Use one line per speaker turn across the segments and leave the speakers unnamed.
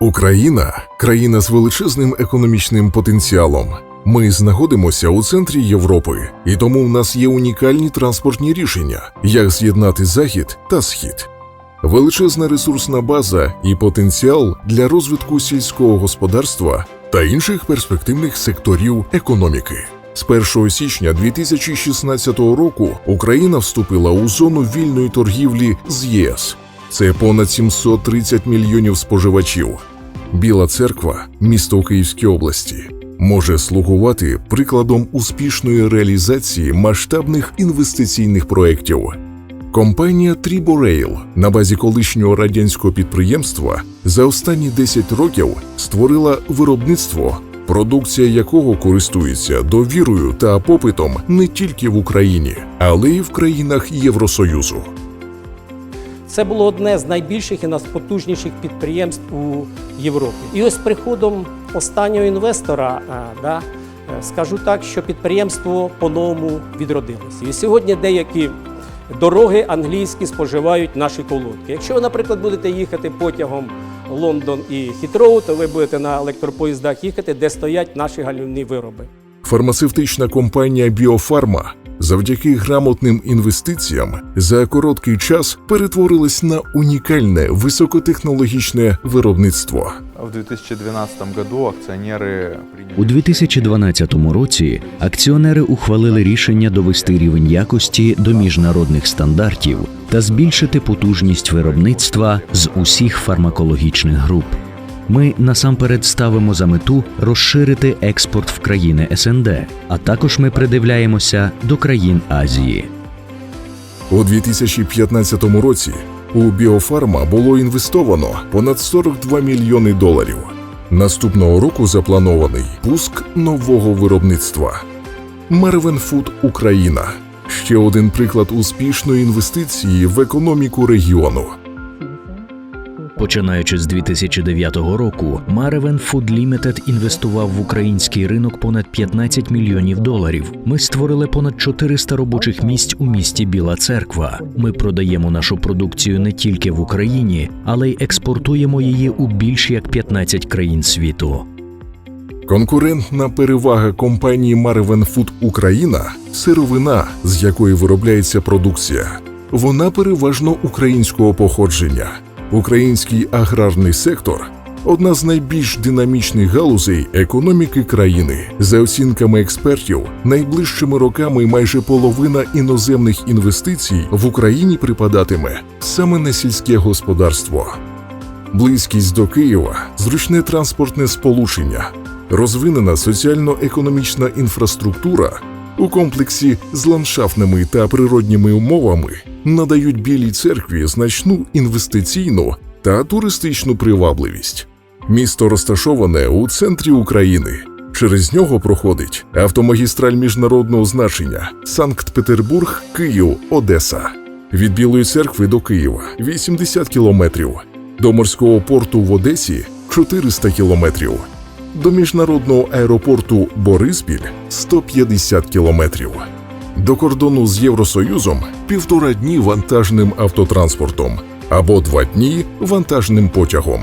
Україна країна з величезним економічним потенціалом. Ми знаходимося у центрі Європи, і тому в нас є унікальні транспортні рішення, як з'єднати захід та схід. Величезна ресурсна база і потенціал для розвитку сільського господарства та інших перспективних секторів економіки. З 1 січня 2016 року Україна вступила у зону вільної торгівлі з ЄС. Це понад 730 мільйонів споживачів. Біла церква, місто у Київській області, може слугувати прикладом успішної реалізації масштабних інвестиційних проєктів. Компанія Тріборейл на базі колишнього радянського підприємства за останні 10 років створила виробництво, продукція якого користується довірою та попитом не тільки в Україні, але й в країнах Євросоюзу.
Це було одне з найбільших і найпотужніших підприємств у Європі. І ось приходом останнього інвестора, да, е, скажу так, що підприємство по-новому відродилося. І сьогодні деякі дороги англійські споживають наші колодки. Якщо ви, наприклад, будете їхати потягом Лондон і Хітроу, то ви будете на електропоїздах їхати, де стоять наші галівні вироби.
Фармацевтична компанія Біофарма завдяки грамотним інвестиціям за короткий час перетворилась на унікальне високотехнологічне виробництво.
В 2012 году акционеры приняли
У 2012 році акціонери ухвалили рішення довести рівень якості до міжнародних стандартів та збільшити потужність виробництва з усіх фармакологічних груп. Ми насамперед ставимо за мету розширити експорт в країни СНД, а також ми придивляємося до країн Азії.
У 2015 році у Біофарма було інвестовано понад 42 мільйони доларів. Наступного року запланований пуск нового виробництва. Марвен Фуд Україна ще один приклад успішної інвестиції в економіку регіону.
Починаючи з 2009 року, Mareven Food Limited інвестував в український ринок понад 15 мільйонів доларів. Ми створили понад 400 робочих місць у місті Біла Церква. Ми продаємо нашу продукцію не тільки в Україні, але й експортуємо її у більш як 15 країн світу.
Конкурентна перевага компанії Marven Food Україна сировина, з якої виробляється продукція. Вона переважно українського походження. Український аграрний сектор одна з найбільш динамічних галузей економіки країни. За оцінками експертів, найближчими роками майже половина іноземних інвестицій в Україні припадатиме саме на сільське господарство. Близькість до Києва, зручне транспортне сполучення, розвинена соціально-економічна інфраструктура у комплексі з ландшафтними та природніми умовами надають білій церкві значну інвестиційну та туристичну привабливість. Місто розташоване у центрі України. Через нього проходить автомагістраль міжнародного значення Санкт-Петербург, Київ, Одеса. Від Білої церкви до Києва 80 кілометрів, до морського порту в Одесі 400 кілометрів, до міжнародного аеропорту Бориспіль 150 кілометрів. До кордону з Євросоюзом півтора дні вантажним автотранспортом або два дні вантажним потягом.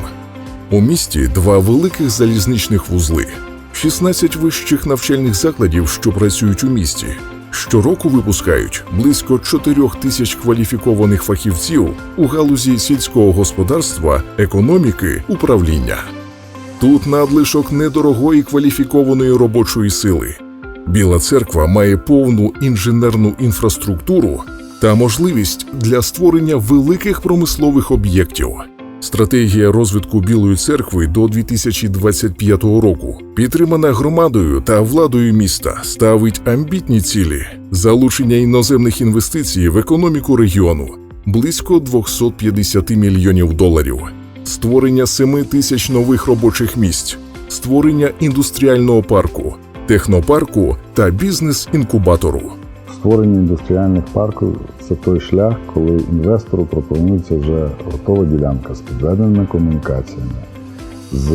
У місті два великих залізничних вузли, 16 вищих навчальних закладів, що працюють у місті. Щороку випускають близько 4 тисяч кваліфікованих фахівців у галузі сільського господарства, економіки, управління. Тут надлишок недорогої кваліфікованої робочої сили. Біла церква має повну інженерну інфраструктуру та можливість для створення великих промислових об'єктів. Стратегія розвитку Білої церкви до 2025 року, підтримана громадою та владою міста, ставить амбітні цілі залучення іноземних інвестицій в економіку регіону близько 250 мільйонів доларів, створення 7 тисяч нових робочих місць, створення індустріального парку, технопарку та бізнес-інкубатору.
Створення індустріальних парків це той шлях, коли інвестору пропонується вже готова ділянка з підведеними комунікаціями, з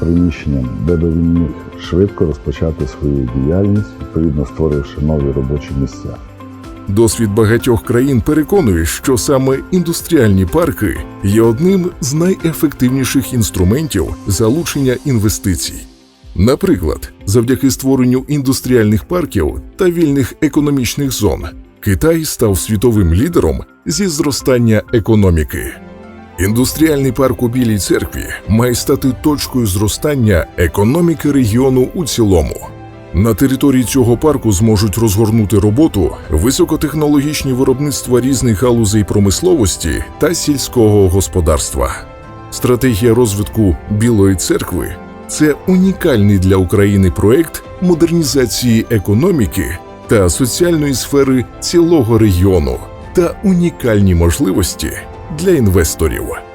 приміщенням, де би він міг швидко розпочати свою діяльність, відповідно створивши нові робочі місця.
Досвід багатьох країн переконує, що саме індустріальні парки є одним з найефективніших інструментів залучення інвестицій. Наприклад, завдяки створенню індустріальних парків та вільних економічних зон Китай став світовим лідером зі зростання економіки. Індустріальний парк у Білій церкві має стати точкою зростання економіки регіону у цілому. На території цього парку зможуть розгорнути роботу високотехнологічні виробництва різних галузей промисловості та сільського господарства. Стратегія розвитку Білої церкви це унікальний для України проект модернізації економіки та соціальної сфери цілого регіону та унікальні можливості для інвесторів.